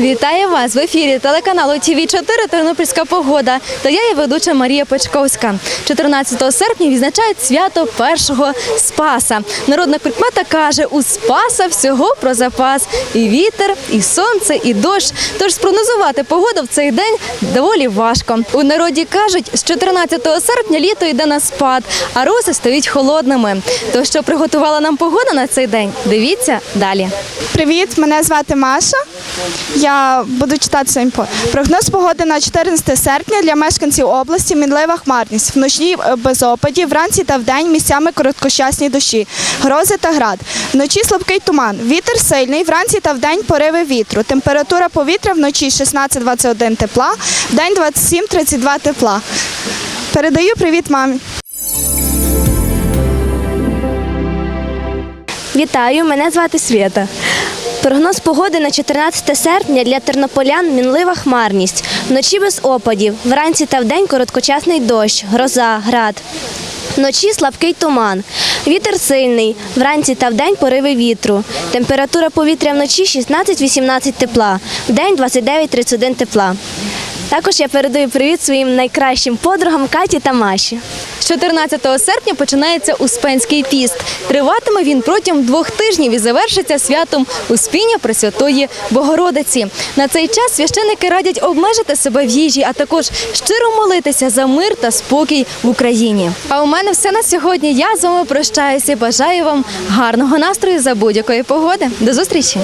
Вітаю вас в ефірі телеканалу ТВ 4 Тернопільська погода. Та я є ведуча Марія Печковська. 14 серпня відзначають свято першого Спаса. Народна прикмета каже: у Спаса всього про запас. І вітер, і сонце, і дощ. Тож спрогнозувати погоду в цей день доволі важко. У народі кажуть, з 14 серпня літо йде на спад, а роси стають холодними. То що приготувала нам погода на цей день? Дивіться далі. Привіт, мене звати Маша. Я буду читати своїм прогноз погоди на 14 серпня для мешканців області мінлива хмарність. Вночі е, без опадів, вранці та вдень місцями короткочасні дощі, грози та град. Вночі слабкий туман. Вітер сильний, вранці та вдень пориви вітру. Температура повітря вночі 16-21 тепла, вдень 27-32 тепла. Передаю привіт мамі. Вітаю, мене звати Свята. Прогноз погоди на 14 серпня для тернополян мінлива хмарність. Вночі без опадів, вранці та вдень короткочасний дощ, гроза, град. Вночі слабкий туман. Вітер сильний, вранці та вдень пориви вітру. Температура повітря вночі 16-18 тепла, вдень 29-31 тепла. Також я передаю привіт своїм найкращим подругам Каті та Маші. 14 серпня починається Успенський піст. Триватиме він протягом двох тижнів і завершиться святом Успіння Пресвятої Богородиці. На цей час священики радять обмежити себе в їжі, а також щиро молитися за мир та спокій в Україні. А у мене все на сьогодні. Я з вами прощаюся. і Бажаю вам гарного настрою за будь-якої погоди. До зустрічі!